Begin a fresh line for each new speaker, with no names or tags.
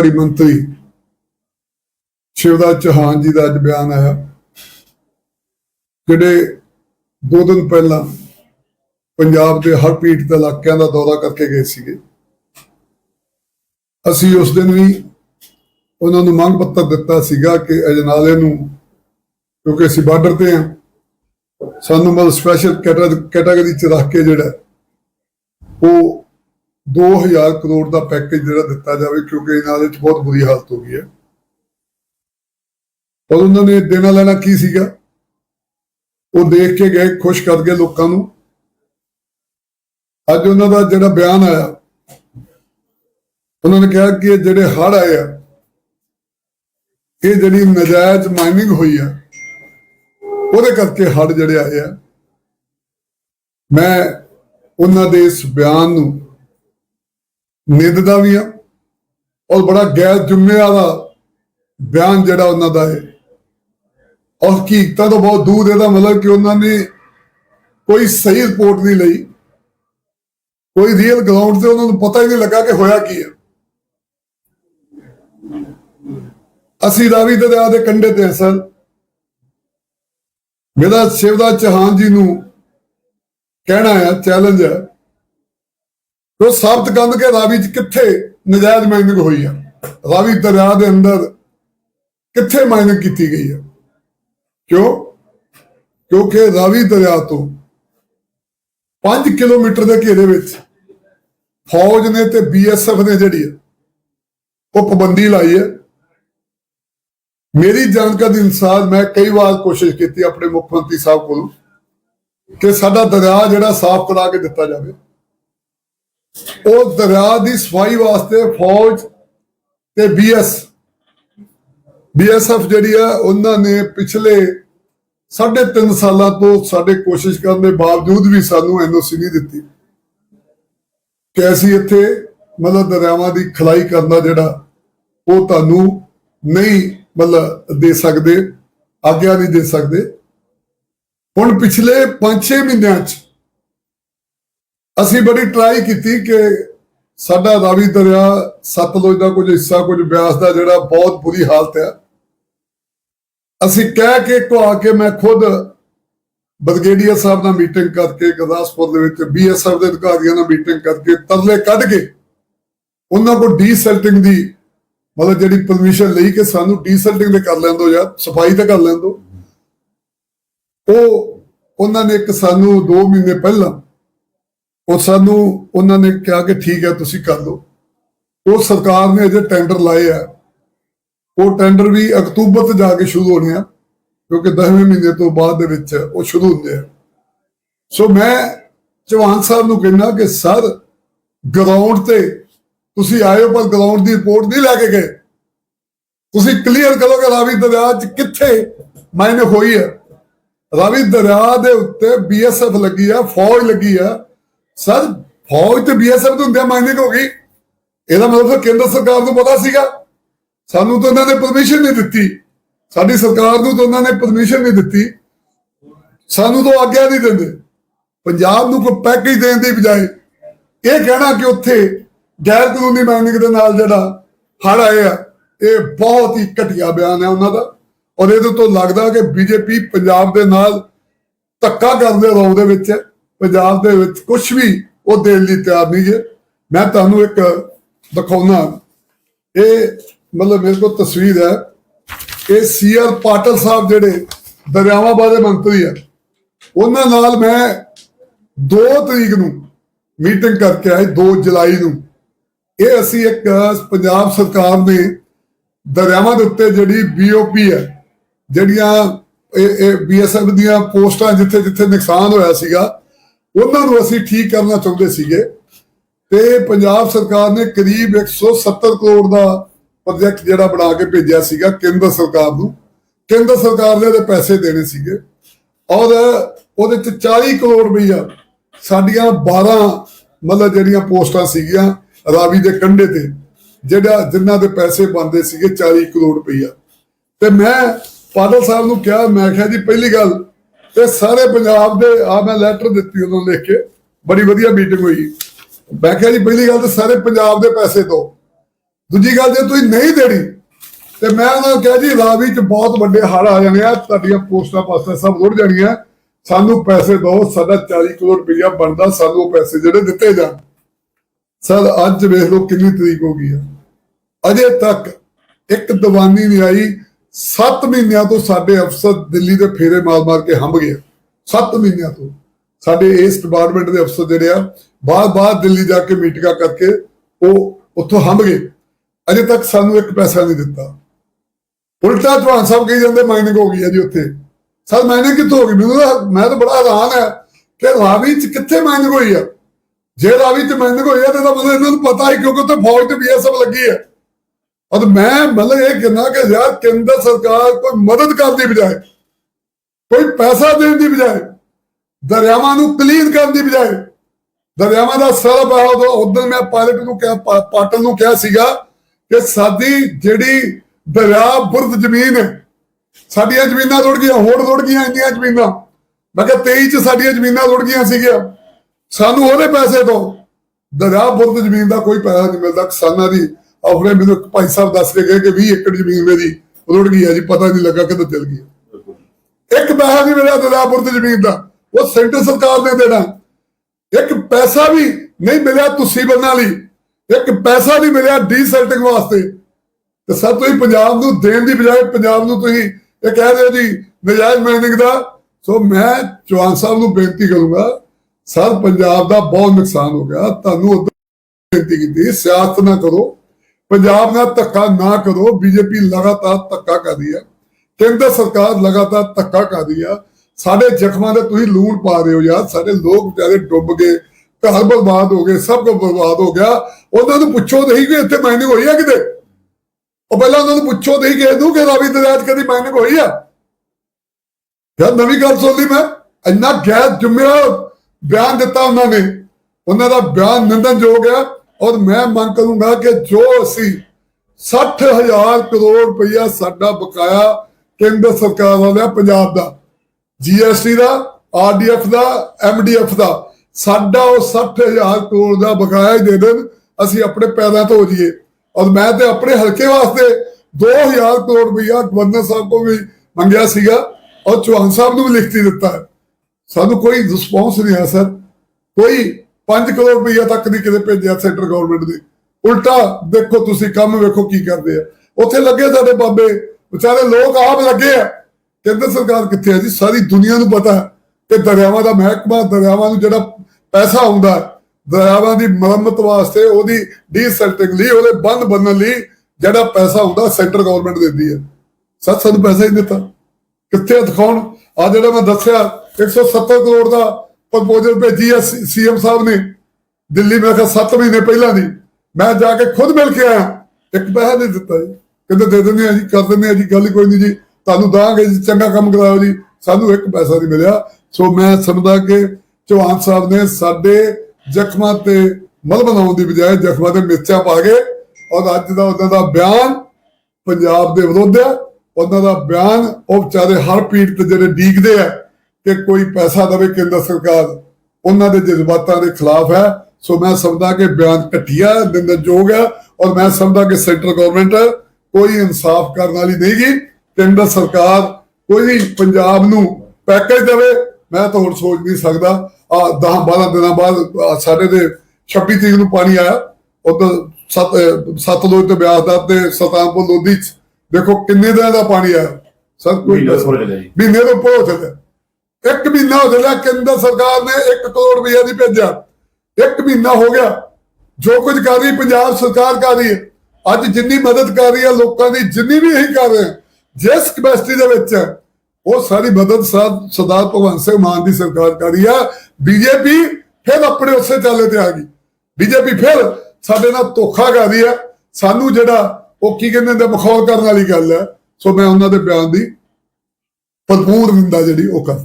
ਖੇਤੀਬਾੜੀ ਮੰਤਰੀ। ਸ਼ਿਵਰਾਜ ਚੌਹਾਨ ਜੀ ਦਾ ਅੱਜ ਬਿਆਨ ਆਇਆ। ਜਿਹੜੇ ਦੋ ਦਿਨ ਪਹਿਲਾਂ ਪੰਜਾਬ ਦੇ ਹਰ ਪੀੜਤ ਇਲਾਕਿਆਂ ਦਾ ਦੌਰਾ ਕਰਕੇ ਗਏ ਸੀਗੇ। ਅਸੀਂ ਉਸ ਦਿਨ ਵੀ ਉਹਨਾਂ ਨੂੰ ਮੰਗ ਪੱਤਰ ਦਿੱਤਾ ਸੀਗਾ ਕਿ ਅਜਨਾਲੇ ਨੂੰ, ਕਿਉਂਕਿ ਅਸੀਂ ਬਾਰਡਰ ਤੇ ਹਾਂ, ਸਾਨੂੰ ਮਤਲਬ ਸਪੈਸ਼ਲ ਕੈਟਾਗਰੀ ਚ ਰੱਖ ਕੇ ਜਿਹੜਾ ਉਹ 2000 ਕਰੋੜ ਦਾ ਪੈਕੇਜ ਜਿਹੜਾ ਦਿੱਤਾ ਜਾਵੇ, ਕਿਉਂਕਿ ਇਹਨਾਂ ਦੇ ਚ ਬਹੁਤ ਬੁਰੀ ਹਾਲਤ ਹੋ ਗਈ ਹੈ। ਪਰ ਉਹਨਾਂ ਨੇ ਦੇਣਾ ਲੈਣਾ ਕੀ ਸੀਗਾ? ਉਹ ਦੇਖ ਕੇ ਗਏ, ਖੁਸ਼ ਕਰ ਗਏ ਲੋਕਾਂ ਨੂੰ। ਅੱਜ ਉਹਨਾਂ ਦਾ ਜਿਹੜਾ ਬਿਆਨ ਆਇਆ, ਉਹਨਾਂ ਨੇ ਕਿਹਾ ਕਿ ਇਹ ਜਿਹੜੇ ਹੜ ਆਏ ਆ, ਇਹ ਜਿਹੜੀ ਨਜਾਇਜ਼ ਮਾਈਨਿੰਗ ਹੋਈ ਆ, ਉਹਦੇ ਕਰਕੇ ਹੜ ਜਿਹੜੇ ਆਏ ਆ। ਮੈਂ ਉਹਨਾਂ ਦੇ ਇਸ ਬਿਆਨ ਨੂੰ ਨਿੰਦ ਦਾ ਵੀ ਆ। ਔਰ ਬੜਾ ਗੈਰ ਜ਼ਿੰਮੇਵਾਰ ਬਿਆਨ ਜਿਹੜਾ ਉਹਨਾਂ ਦਾ ਹੈ। ਔਰ ਹਕੀਕਤਾਂ ਤੋਂ ਬਹੁਤ ਦੂਰ ਇਹਦਾ ਮਤਲਬ ਕਿ ਉਹਨਾਂ ਨੇ ਕੋਈ ਸਹੀ ਰਿਪੋਰਟ ਨਹੀਂ ਲਈ। ਕੋਈ ਰੀਅਲ ਗਰਾਊਂਡ ਤੇ ਉਹਨਾਂ ਨੂੰ ਪਤਾ ਹੀ ਨਹੀਂ ਲੱਗਾ ਕਿ ਹੋਇਆ ਕੀ ਹੈ ਅਸੀਂ ਰਾਵੀ ਦਰਿਆ ਦੇ ਕੰਢੇ ਤੇ ਹਾਂ ਸਰ। ਮੇਰਾ ਸ਼ਿਵਦਾਸ ਚੌਹਾਨ ਜੀ ਨੂੰ ਕਹਿਣਾ ਹੈ ਚੈਲੰਜ ਹੈ ਉਹ ਸਾਬਤ ਕਰਨ ਕਿ ਰਾਵੀ ਚ ਕਿੱਥੇ ਨਜਾਇਜ਼ ਮਾਈਨਿੰਗ ਹੋਈ ਹੈ ਰਾਵੀ ਦਰਿਆ ਦੇ ਅੰਦਰ ਕਿੱਥੇ ਮਾਈਨਿੰਗ ਕੀਤੀ ਗਈ ਹੈ ਕਿਉਂ? ਕਿਉਂਕਿ ਰਾਵੀ ਦਰਿਆ ਤੋਂ 5 ਕਿਲੋਮੀਟਰ ਦੇ ਘੇਰੇ ਵਿੱਚ ਫੌਜ ਨੇ ਤੇ ਬੀਐਸਐਫ ਨੇ ਜਿਹੜੀ ਉਹ ਪਾਬੰਦੀ ਲਾਈ ਹੈ ਮੇਰੀ ਜਾਣਕਾਰੀ ਅਨੁਸਾਰ ਮੈਂ ਕਈ ਵਾਰ ਕੋਸ਼ਿਸ਼ ਕੀਤੀ ਆਪਣੇ ਮੁੱਖ ਮੰਤਰੀ ਸਾਹਿਬ ਕੋਲ ਕਿ ਸਾਡਾ ਦਰਿਆ ਜਿਹੜਾ ਸਾਫ਼ ਕਰਾ ਕੇ ਦਿੱਤਾ ਜਾਵੇ। ਉਹ ਦਰਿਆ ਦੀ ਸਫ਼ਾਈ ਵਾਸਤੇ ਫੌਜ ਤੇ ਬੀਐਸ ਬੀਐਸਐਫ ਜਿਹੜੀ ਆ, ਉਹਨਾਂ ਨੇ ਪਿਛਲੇ 3.5 ਸਾਲਾਂ ਤੋਂ ਸਾਡੇ ਕੋਸ਼ਿਸ਼ ਕਰਨ ਦੇ ਬਾਵਜੂਦ ਵੀ ਸਾਨੂੰ ਐਨਓਸੀ ਨਹੀਂ ਦਿੱਤੀ ਕਿ ਅਸੀਂ ਇੱਥੇ ਮਤਲਬ ਦਰਿਆਵਾਂ ਦੀ ਖਲਾਈ ਕਰਨਾ ਜਿਹੜਾ ਉਹ ਤੁਹਾਨੂੰ ਨਹੀਂ ਮਤਲਬ ਦੇ ਸਕਦੇ, ਆਗਿਆ ਨਹੀਂ ਦੇ ਸਕਦੇ। ਹੁਣ ਪਿਛਲੇ 5-6 ਮਹੀਨਿਆਂ 'ਚ ਅਸੀਂ ਬੜੀ ਟਰਾਈ ਕੀਤੀ ਕਿ ਸਾਡਾ ਰਾਵੀ ਦਰਿਆ, ਸਤਲੁਜ ਦਾ ਕੁਝ ਹਿੱਸਾ, ਕੁਝ ਬਿਆਸ ਦਾ ਜਿਹੜਾ ਬਹੁਤ ਬੁਰੀ ਹਾਲਤ ਹੈ। ਅਸੀਂ ਕਹਿ ਕੇ ਕੋ ਕੇ ਮੈਂ ਖੁਦ ਬਦਗੇੜੀਆ ਸਾਹਿਬ ਨਾਲ ਮੀਟਿੰਗ ਕਰਕੇ, ਗੁਰਦਾਸਪੁਰ ਦੇ ਵਿੱਚ ਬੀਐਸਐਫ ਦੇ ਅਧਿਕਾਰੀਆਂ ਨਾਲ ਮੀਟਿੰਗ ਕਰਕੇ ਤਰਲੇ ਕੱਢ ਕੇ ਉਹਨਾਂ ਕੋਲ ਡੀਸੈਲਟਿੰਗ ਦੀ ਮਤਲਬ ਜਿਹੜੀ ਪਰਮਿਸ਼ਨ ਲਈ ਕਿ ਸਾਨੂੰ ਡੀਸੈਲਟਿੰਗ ਤੇ ਕਰ ਲੈਣ ਦਿਓ ਜਾਂ ਸਫ਼ਾਈ ਤੇ ਕਰ ਲੈਣ ਦਿਓ। ਉਹ ਉਹਨਾਂ ਨੇ ਇੱਕ ਸਾਨੂੰ 2 ਮਹੀਨੇ ਪਹਿਲਾਂ ਉਹ ਸਾਨੂੰ ਉਹਨਾਂ ਨੇ ਕਿਹਾ ਕਿ ਠੀਕ ਹੈ, ਤੁਸੀਂ ਕਰ ਲਓ। ਉਹ ਸਰਕਾਰ ਨੇ ਅਜੇ ਟੈਂਡਰ ਲਾਏ ਆ। ਉਹ ਟੈਂਡਰ ਵੀ ਅਕਤੂਬਰ ਤੋਂ ਜਾ ਕੇ ਸ਼ੁਰੂ ਹੋਣੇ ਆ, ਕਿਉਂਕਿ 10ਵੇਂ ਮਹੀਨੇ ਤੋਂ ਬਾਅਦ ਦੇ ਵਿੱਚ ਉਹ ਸ਼ੁਰੂ ਹੁੰਦੇ ਆ। ਸੋ ਮੈਂ ਚੌਹਾਨ ਸਾਹਿਬ ਨੂੰ ਕਹਿੰਦਾ ਕਿ, ਸਰ ਗਰਾਊਂਡ ਤੇ ਤੁਸੀਂ ਆਏ ਹੋ, ਪਰ ਗਰਾਊਂਡ ਦੀ ਰਿਪੋਰਟ ਨਹੀਂ ਲੈ ਕੇ ਗਏ। ਤੁਸੀਂ ਕਲੀਅਰ ਕਰੋ ਕਿ ਰਾਵੀ ਦਰਿਆ 'ਚ ਕਿੱਥੇ ਮਾਇਨੇ ਹੋਈ ਹੈ। ਰਾਵੀ ਦਰਿਆ ਦੇ ਉੱਤੇ ਬੀਐਸਐਫ ਲੱਗੀ ਆ, ਫੌਜ ਲੱਗੀ ਆ ਸਰ, ਫੌਜ ਤੇ ਬੀਐਸਐਫ ਦੇ ਹੁੰਦੇ ਮਾਈਨਿੰਗ ਹੋ ਗਈ। ਇਹਦਾ ਮਤਲਬ ਕੇਂਦਰ ਸਰਕਾਰ ਨੂੰ ਪਤਾ ਸੀਗਾ। ਸਾਨੂੰ ਤਾਂ ਉਹਨਾਂ ਨੇ ਪਰਮਿਸ਼ਨ ਨਹੀਂ ਦਿੱਤੀ। ਸਾਡੀ ਸਰਕਾਰ ਨੂੰ ਤਾਂ ਉਹਨਾਂ ਨੇ ਪਰਮਿਸ਼ਨ ਨਹੀਂ ਦਿੱਤੀ। ਸਾਨੂੰ ਤਾਂ ਆਗਿਆ ਨਹੀਂ ਦਿੰਦੇ। ਪੰਜਾਬ ਨੂੰ ਕੋਈ ਪੈਕੇਜ ਦੇਣ ਦੀ ਬਜਾਏ ਇਹ ਕਹਿਣਾ ਕਿ ਉੱਥੇ ਗੈਰ ਕਾਨੂੰਨੀ ਮਾਈਨਿੰਗ ਦੇ ਨਾਲ ਜਿਹੜਾ ਹੜ ਆਏ ਆ, ਇਹ ਬਹੁਤ ਹੀ ਘਟੀਆ ਬਿਆਨ ਹੈ ਉਹਨਾਂ ਦਾ। ਔਰ ਇਹਦੇ ਤੋਂ ਲੱਗਦਾ ਕਿ ਬੀਜੇਪੀ ਪੰਜਾਬ ਦੇ ਨਾਲ ਧੱਕਾ ਕਰਦੇ ਰੋਂ ਦੇ ਵਿੱਚ ਹੈ। ਪੰਜਾਬ ਦੇ ਵਿੱਚ ਕੁਝ ਵੀ ਉਹ ਦੇਣ ਲਈ ਤਿਆਰ ਨਹੀਂ ਜੇ। ਮੈਂ ਤੁਹਾਨੂੰ ਇੱਕ ਦਿਖਾਉਣਾ। ਇਹ ਮਤਲਬ ਮੇਰੇ ਕੋਲ ਤਸਵੀਰ ਹੈ। ਇਹ ਸੀਆਰ ਪਾਟਲ ਸਾਹਿਬ ਜਿਹੜੇ ਦਰਿਆਵਾਂ ਬਾਰੇ ਮੰਤਰੀ ਆ ਉਹਨਾਂ ਨਾਲ ਮੈਂ 2 ਤਰੀਕ ਨੂੰ ਮੀਟਿੰਗ ਕਰਕੇ ਆਏ 2 ਜੁਲਾਈ ਨੂੰ। ਇਹ ਅਸੀਂ ਇੱਕ ਪੰਜਾਬ ਸਰਕਾਰ ਨੇ ਦਰਿਆਵਾਂ ਦੇ ਉੱਤੇ ਜਿਹੜੀ ਬੀਓਪੀ ਹੈ, ਜਿਹੜੀਆਂ ਇਹ ਇਹ ਬੀਐਸਐਫ ਦੀਆਂ ਪੋਸਟਾਂ ਜਿੱਥੇ ਜਿੱਥੇ ਨੁਕਸਾਨ ਹੋਇਆ ਸੀਗਾ ਉਹਨਾਂ ਨੂੰ ਅਸੀਂ ਠੀਕ ਕਰਨਾ ਚਾਹੁੰਦੇ ਸੀਗੇ। ਤੇ ਪੰਜਾਬ ਸਰਕਾਰ ਨੇ ਕਰੀਬ 170 ਕਰੋੜ ਦਾ ਪ੍ਰੋਜੈਕਟ ਜਿਹੜਾ ਬਣਾ ਕੇ ਭੇਜਿਆ ਸੀਗਾ ਕੇਂਦਰ ਸਰਕਾਰ ਨੂੰ। ਕੇਂਦਰ ਸਰਕਾਰ ਨੇ ਇਹਦੇ ਪੈਸੇ ਦੇਣੇ ਸੀਗੇ। ਔਰ ਉਹਦੇ ਚ 40 ਕਰੋੜ ਰੁਪਈਆ ਸਾਡੀਆਂ 12 ਮਤਲਬ ਜਿਹੜੀਆਂ ਪੋਸਟਾਂ ਸੀਗੀਆਂ ਰਾਵੀ ਦੇ ਕੰਢੇ ਤੇ, ਜਿਹੜਾ ਜਿਨ੍ਹਾਂ ਦੇ ਪੈਸੇ ਬੰਦੇ ਸੀਗੇ 40 ਕਰੋੜ ਰੁਪਈਆ। ਤੇ ਮੈਂ ਪਾਦਲ ਸਾਹਿਬ ਨੂੰ ਕਿਹਾ, ਮੈਂ ਕਿਹਾ ਜੀ, ਪਹਿਲੀ ਗੱਲ ਤੇ ਸਾਰੇ ਪੰਜਾਬ ਦੇ ਆ ਮੈਂ ਲੈਟਰ ਦਿੱਤੀ ਉਹਨਾਂ ਲਿਖ ਕੇ, ਬੜੀ ਵਧੀਆ ਮੀਟਿੰਗ ਹੋਈ। ਮੈਂ ਕਿਹਾ ਜੀ, ਪਹਿਲੀ ਗੱਲ ਤਾਂ ਸਾਰੇ ਪੰਜਾਬ ਦੇ ਪੈਸੇ ਦੋ। ਦੂਜੀ ਗੱਲ, ਜੇ ਤੁਸੀਂ ਨਹੀਂ ਦੇਣੀ, ਤੇ ਮੈਂ ਉਹਨਾਂ ਨੂੰ ਕਿਹਾ ਜੀ ਰਾਵੀ ਚ ਬਹੁਤ ਵੱਡੇ ਹੜ ਆ ਜਾਣੇ ਆ, ਤੁਹਾਡੀਆਂ ਪੋਸਟਾਂ ਪਾਸਟਾਂ ਸਭ ਰੁੜ ਜਾਣੀਆਂ। ਸਾਨੂੰ ਪੈਸੇ ਦਿਓ ਸਾਡਾ 40 ਕਰੋੜ ਰੁਪਈਆ ਬਣਦਾ, ਸਾਨੂੰ ਉਹ ਪੈਸੇ ਜਿਹੜੇ ਦਿੱਤੇ ਜਾਣ। ਸਰ, ਅੱਜ ਵੇਖ ਲਓ ਕਿੰਨੀ ਤਰੀਕ ਹੋ ਗਈ ਆ। ਅਜੇ ਤੱਕ ਇੱਕ ਦੀਵਾਨੀ ਨਹੀਂ ਆਈ 7 ਮਹੀਨਿਆਂ ਤੋਂ ਸਾਡੇ ਅਫਸਰ ਦਿੱਲੀ ਦੇ ਫੇਰੇ ਮਾਰ-ਮਾਰ ਕੇ ਹੰਬ ਗਏ 7 ਮਹੀਨਿਆਂ ਤੋਂ। ਸਾਡੇ ਇਸ ਡਿਪਾਰਟਮੈਂਟ ਦੇ ਅਫਸਰ ਜਿਹੜੇ ਆ ਬਾਰ-ਬਾਰ ਦਿੱਲੀ ਜਾ ਕੇ ਮੀਟਿੰਗਾਂ ਕਰਕੇ ਉਹ ਉੱਥੋਂ ਹੰਭ ਗਏ। ਅਜੇ ਤੱਕ ਸਾਨੂੰ ਇੱਕ ਪੈਸਾ ਨਹੀਂ ਦਿੱਤਾ। ਉਲਟਾ ਚੌਹਾਨ ਸਾਹਿਬ ਕਹੀ ਜਾਂਦੇ ਮਾਈਨਿੰਗ ਹੋ ਗਈ ਹੈ ਜੀ ਉੱਥੇ। ਸਰ ਮਾਈਨਿੰਗ ਕਿੱਥੋਂ ਹੋ ਗਈ? ਮੈਨੂੰ ਮੈਂ ਤਾਂ ਬੜਾ ਹੈਰਾਨ ਹੈ ਕਿ ਰਾਵੀ ਚ ਕਿੱਥੇ ਮਾਈਨਿੰਗ ਹੋਈ ਆ? ਜੇ ਰਾਵੀ ਚ ਮਾਈਨਿੰਗ ਹੋਈ ਆ, ਤਾਂ ਮਤਲਬ ਇਹਨਾਂ ਨੂੰ ਪਤਾ ਹੀ, ਕਿਉਂਕਿ ਉੱਥੇ ਫੌਜ ਤੇ ਬੀਐਸਐਫ ਲੱਗੀ ਹੈ ਔਰ ਮੈਂ ਮਤਲਬ ਇਹ ਕਹਿੰਦਾ ਕਿ ਯਾਰ ਕੇਂਦਰ ਸਰਕਾਰ ਕੋਈ ਮਦਦ ਕਰਨ ਦੀ ਬਜਾਏ, ਕੋਈ ਪੈਸਾ ਦੇਣ ਦੀ ਬਜਾਏ, ਦਰਿਆਵਾਂ ਨੂੰ ਕਲੀਨ ਕਰਨ ਦੀ ਬਜਾਏ, ਦਰਿਆਵਾਂ ਦਾ ਸਾਰਾ ਬਹਾਵ ਉਦੋਂ ਮੈਂ ਪਾਇਲਟ ਨੂੰ ਕਿਹਾ ਪਾਟਲ ਨੂੰ ਕਿਹਾ ਸੀਗਾ ਕਿ ਸਾਡੀ ਜਿਹੜੀ ਦਰਿਆ ਬੁਰਦ ਜ਼ਮੀਨ ਹੈ, ਸਾਡੀਆਂ ਜ਼ਮੀਨਾਂ ਰੁੜ ਗਈਆਂ, ਹੋਰ ਰੁੜ ਗਈਆਂ ਇੰਨੀਆਂ ਜ਼ਮੀਨਾਂ। ਮੈਂ ਕਿਹਾ 23 ਚ ਸਾਡੀਆਂ ਜ਼ਮੀਨਾਂ ਰੁੜ ਗਈਆਂ ਸੀਗੀਆਂ। ਸਾਨੂੰ ਉਹਦੇ ਪੈਸੇ ਤੋਂ ਦਰਿਆ ਬੁਰਦ ਜ਼ਮੀਨ ਦਾ ਕੋਈ ਪੈਸਾ ਨਹੀਂ ਮਿਲਦਾ ਕਿਸਾਨਾਂ ਦੀ। ਆਪਣੇ ਮੈਨੂੰ ਭਾਈ ਸਾਹਿਬ ਦੱਸ ਕੇ ਗਏ ਕਿ 20 ਏਕੜ ਜ਼ਮੀਨ ਮੇਰੀ ਰੁੜ ਗਈ ਹੈ ਜੀ ਪਤਾ ਨਹੀਂ ਲੱਗਾ ਕਿੱਧਰ ਚਲ ਗਈ ਇੱਕ ਪੈਸਾ ਨਹੀਂ ਮਿਲਿਆ ਦਰਿਆ ਬੁਰਦ ਜ਼ਮੀਨ ਦਾ ਉਹ ਸੈਂਟਰ ਸਰਕਾਰ ਨੇ ਦੇਣਾ। ਇੱਕ ਪੈਸਾ ਵੀ ਨਹੀਂ ਮਿਲਿਆ ਤੁਸੀਂ ਬਣਨ ਲਈ ਇੱਕ ਪੈਸਾ ਨਹੀਂ ਮਿਲਿਆ ਡੀਸੈਲਟਿੰਗ ਵਾਸਤੇ। ਤੇ ਸਰ ਤੁਸੀਂ ਪੰਜਾਬ ਨੂੰ ਦੇਣ ਦੀ ਬਜਾਏ ਪੰਜਾਬ ਨੂੰ ਤੁਸੀਂ ਇਹ ਕਹਿ ਰਹੇ ਹੋ ਜੀ ਨਜਾਇਜ਼ ਮਾਈਨਿੰਗ ਦਾ। ਸੋ ਮੈਂ ਚੌਹਾਨ ਸਾਹਿਬ ਨੂੰ ਬੇਨਤੀ ਕਰੂੰਗਾ ਸਰ ਪੰਜਾਬ ਦਾ ਬਹੁਤ ਨੁਕਸਾਨ ਹੋ ਗਿਆ। ਤੁਹਾਨੂੰ ਉਦੋਂ ਬੇਨਤੀ ਕੀਤੀ ਸਿਆਸਤ ਨਾ ਕਰੋ। ਪੰਜਾਬ ਨਾਲ ਧੱਕਾ ਨਾ ਕਰੋ, ਬੀਜੇਪੀ ਲਗਾਤਾਰ ਧੱਕਾ ਕਰ ਰਹੀ ਹੈ। ਕੇਂਦਰ ਸਰਕਾਰ ਲਗਾਤਾਰ ਧੱਕਾ ਕਰ ਰਹੀ ਆ ਸਾਡੇ ਜ਼ਖਮਾਂ ਦੇ ਤੁਸੀਂ ਲੂਣ ਪਾ ਰਹੇ ਹੋ ਯਾਰ, ਸਾਡੇ ਲੋਕ ਵਿਚਾਰੇ ਡੁੱਬ ਗਏ, ਘਰ ਬਰਬਾਦ ਹੋ ਗਏ, ਸਭ ਕੁਝ ਬਰਬਾਦ ਹੋ ਗਿਆ। ਉਹਨਾਂ ਨੂੰ ਪੁੱਛੋ ਨਹੀਂ ਕਿ ਇੱਥੇ ਮਾਈਨਿੰਗ ਹੋਈ ਆ ਕਿਤੇ? ਉਹ ਪਹਿਲਾਂ ਉਹਨਾਂ ਨੂੰ ਪੁੱਛੋ ਨਹੀਂ ਕਿ ਇਹਨੂੰ ਕਿ ਰਾਵੀ ਦਰਿਆ ਕਦੀ ਮਾਈਨਿੰਗ ਹੋਈ ਆ ਯਾਰ ਨਵੀਂ ਗੱਲ ਸੁਣ ਲਈ ਮੈਂ। ਇੰਨਾ ਗੈਰ ਜ਼ਿੰਮੇਵਾਰ ਬਿਆਨ ਦਿੱਤਾ ਉਹਨਾਂ ਨੇ। ਉਹਨਾਂ ਦਾ ਬਿਆਨ ਨਿੰਦਨਯੋਗ ਹੈ। ਔਰ ਮੈਂ ਮੰਗ ਕਰੂੰਗਾ ਕਿ ਜੋ ਅਸੀਂ 60000 ਕਰੋੜ ਰੁਪਈਆ ਸਾਡਾ ਬਕਾਇਆ ਕੇਂਦਰ ਸਰਕਾਰ ਵਾਲਿਆ ਪੰਜਾਬ ਦਾ ਜੀਐਸਟੀ ਦਾ ਆਰਡੀਐਫ ਦਾ ਐਮਡੀਐਫ ਦਾ, ਸਾਡਾ ਉਹ 60000 ਕਰੋੜ ਦਾ ਬਕਾਇਆ ਹੀ ਦੇ ਦੇਣ, ਅਸੀਂ ਆਪਣੇ ਪੈਰਾਂ ਤੋਂ ਹੋ ਜਾਈਏ। ਔਰ ਮੈਂ ਤੇ ਆਪਣੇ ਹਲਕੇ ਵਾਸਤੇ 2000 ਕਰੋੜ ਰੁਪਈਆ ਗਵਰਨਰ ਸਾਹਿਬ ਕੋ ਵੀ ਮੰਗਿਆ ਸੀਗਾ ਔਰ ਚੌਹਾਨ ਸਾਹਿਬ ਨੂੰ ਵੀ ਲਿਖਤੀ ਦਿੱਤਾ ਸਾਨੂੰ ਕੋਈ ਰਿਸਪੌਂਸ ਨਹੀਂ ਆਇਆ, ਸਰ। ਕੋਈ 5 ਕਰੋੜ ਰੁਪਈਆ ਤੱਕ ਨਹੀਂ ਕਿਤੇ ਭੇਜਿਆ ਸੈਂਟਰ ਗਵਰਨਮੈਂਟ ਦੇ ਉਲਟਾ ਦੇਖੋ ਤੁਸੀਂ ਕੰਮ ਵੇਖੋ ਕੀ ਕਰਦੇ ਆ। ਉੱਥੇ ਲੱਗੇ ਸਾਡੇ ਬਾਬੇ, ਵਿਚਾਰੇ ਲੋਕ ਆਪ ਲੱਗੇ ਆ। ਕੇਂਦਰ ਸਰਕਾਰ ਕਿੱਥੇ ਹੈ ਜੀ? ਸਾਰੀ ਦੁਨੀਆ ਨੂੰ ਪਤਾ ਕਿ ਦਰਿਆਵਾਂ ਦਾ ਮਹਿਕਮਾ, ਦਰਿਆਵਾਂ ਨੂੰ ਜਿਹੜਾ ਪੈਸਾ ਆਉਂਦਾ ਦਰਿਆਵਾਂ ਦੀ ਮੁਰੰਮਤ ਵਾਸਤੇ ਉਹਦੀ ਡੀਸੈਲਟਿੰਗ ਲਈ, ਉਹਦੇ ਬੰਦ ਬੰਨਣ ਲਈ ਜਿਹੜਾ ਪੈਸਾ ਹੁੰਦਾ ਸੈਂਟਰ ਗਵਰਨਮੈਂਟ ਦਿੰਦੀ ਹੈ। ਸੱਚ ਸਾਨੂੰ ਪੈਸਾ ਹੀ ਦਿੱਤਾ। ਕਿੱਥੇ ਦਿਖਾਉਣ? ਆ ਜਿਹੜਾ ਮੈਂ ਦੱਸਿਆ 170 ਕਰੋੜ ਦਾ ਪ੍ਰਪੋਜ਼ਲ ਭੇਜੀ ਹੈ ਸੀਐਮ ਸਾਹਿਬ ਨੇ। ਦਿੱਲੀ ਮੈਂ ਕਿਹਾ 7 ਮਹੀਨੇ ਪਹਿਲਾਂ ਦੀ। ਮੈਂ ਜਾ ਕੇ ਖੁਦ ਮਿਲ ਕੇ ਆਇਆ। ਇੱਕ ਪੈਸਾ ਨਹੀਂ ਦਿੱਤਾ ਜੀ। ਕਹਿੰਦੇ ਦੇ ਦਿੰਦੇ ਆ ਜੀ, ਕਰ ਦਿੰਦੇ ਆ ਜੀ, ਗੱਲ ਕੋਈ ਨਹੀਂ ਜੀ। ਤੁਹਾਨੂੰ ਦਾਂਗੇ ਜੀ, ਚੰਗਾ ਕੰਮ ਕਰਾਓ ਜੀ। ਸਾਨੂੰ ਇੱਕ ਪੈਸਾ ਨਹੀਂ ਮਿਲਿਆ। ਸੋ ਮੈਂ ਸਮਝਦਾ ਕਿ ਚੌਹਾਨ ਸਾਹਿਬ ਨੇ ਸਾਡੇ ਜ਼ਖਮਾਂ ਤੇ ਮਲ ਬਣਾਉਣ ਦੀ ਬਜਾਏ ਜ਼ਖਮਾਂ ਤੇ ਮਿਰਚਾਂ ਪਾ ਕੇ ਔਰ ਅੱਜ ਦਾ ਉਹਨਾਂ ਦਾ ਬਿਆਨ ਪੰਜਾਬ ਦੇ ਵਿਰੁੱਧ ਹੈ। ਉਹਨਾਂ ਦਾ ਬਿਆਨ ਉਹ ਵਿਚਾਰੇ ਹਰ ਪੀੜਤ ਜਿਹੜੇ ਡੀਕਦੇ ਆ ਕਿ ਕੋਈ ਪੈਸਾ ਦੇਵੇ ਕੇਂਦਰ ਸਰਕਾਰ ਉਹਨਾਂ ਦੇ ਜਜ਼ਬਾਤਾਂ ਦੇ ਖਿਲਾਫ ਹੈ। ਸੋ ਮੈਂ ਸਮਝਦਾ ਕਿ ਬਿਆਨ ਘਟੀਆ ਨਿੰਦਨਯੋਗ ਹੈ ਔਰ ਮੈਂ ਸਮਝਦਾ ਕਿ ਸੈਂਟਰ ਗਵਰਨਮੈਂਟ ਕੋਈ ਇਨਸਾਫ ਕਰਨ ਵਾਲੀ ਨਹੀਂਗੀ ਕੇਂਦਰ ਸਰਕਾਰ ਕੋਈ ਪੰਜਾਬ ਨੂੰ ਪੈਕੇਜ ਦੇਵੇ ਮੈਂ ਤਾਂ ਹੁਣ ਸੋਚ ਨਹੀਂ ਸਕਦਾ। ਆ 10 12 ਦਿਨਾਂ ਬਾਅਦ ਸਾਡੇ ਦੇ 26 ਤਰੀਕ ਨੂੰ ਪਾਣੀ ਆਇਆ। ਉਦੋਂ ਸਤ ਸਤਲੁਜ ਤੇ ਬਿਆਸ ਦਾ ਤੇ ਸਤਾਨਪੁਰ ਲੋਧੀ ਚ ਦੇਖੋ ਕਿੰਨੇ ਦਿਨਾਂ ਦਾ ਪਾਣੀ ਆਇਆ। ਸਰ ਕੋਈ
ਮਹੀਨੇ ਤੋਂ ਉੱਪਰ
ਹੋ ਇੱਕ ਮਹੀਨਾ ਹੋ ਚੱਲਿਆ ਕੇਂਦਰ ਸਰਕਾਰ ਨੇ 1 ਕਰੋੜ ਰੁਪਏ ਦੀ ਭੇਜਿਆ। ਇੱਕ ਮਹੀਨਾ ਹੋ ਗਿਆ। ਜੋ ਕੁਝ ਕਰ ਰਹੀ, ਪੰਜਾਬ ਸਰਕਾਰ ਕਰ ਰਹੀ ਹੈ। ਅੱਜ ਜਿੰਨੀ ਮਦਦ ਕਰ ਰਹੀ ਹੈ, ਲੋਕਾਂ ਦੀ ਜਿੰਨੀ ਵੀ ਇਹੀ ਕਰ ਰਹੇ ਜਿਸ ਕਪੈਸਿਟੀ ਦੇ ਵਿੱਚ ਉਹ ਸਾਰੀ ਮਦਦ ਸਰਦਾਰ ਭਗਵੰਤ ਸਿੰਘ ਮਾਨ ਦੀ ਸਰਕਾਰ ਕਰ ਰਹੀ ਹੈ। ਬੀਜੇਪੀ ਫਿਰ ਆਪਣੇ ਉਸੇ ਚਾਲੇ ਤੇ ਆ ਗਈ। ਬੀਜੇਪੀ ਫਿਰ ਸਾਡੇ ਨਾਲ ਧੋਖਾ ਕਰ ਰਹੀ ਹੈ। ਸਾਨੂੰ ਜਿਹੜਾ ਉਹ ਕੀ ਕਹਿੰਦੇ ਨੇ ਮਖੌਲ ਕਰਨ ਵਾਲੀ ਗੱਲ ਹੈ। ਸੋ ਮੈਂ ਉਹਨਾਂ ਦੇ ਬਿਆਨ ਦੀ ਭਰਪੂਰ ਨਿੰਦਾ ਜਿਹੜੀ ਉਹ ਕਰਦਾ।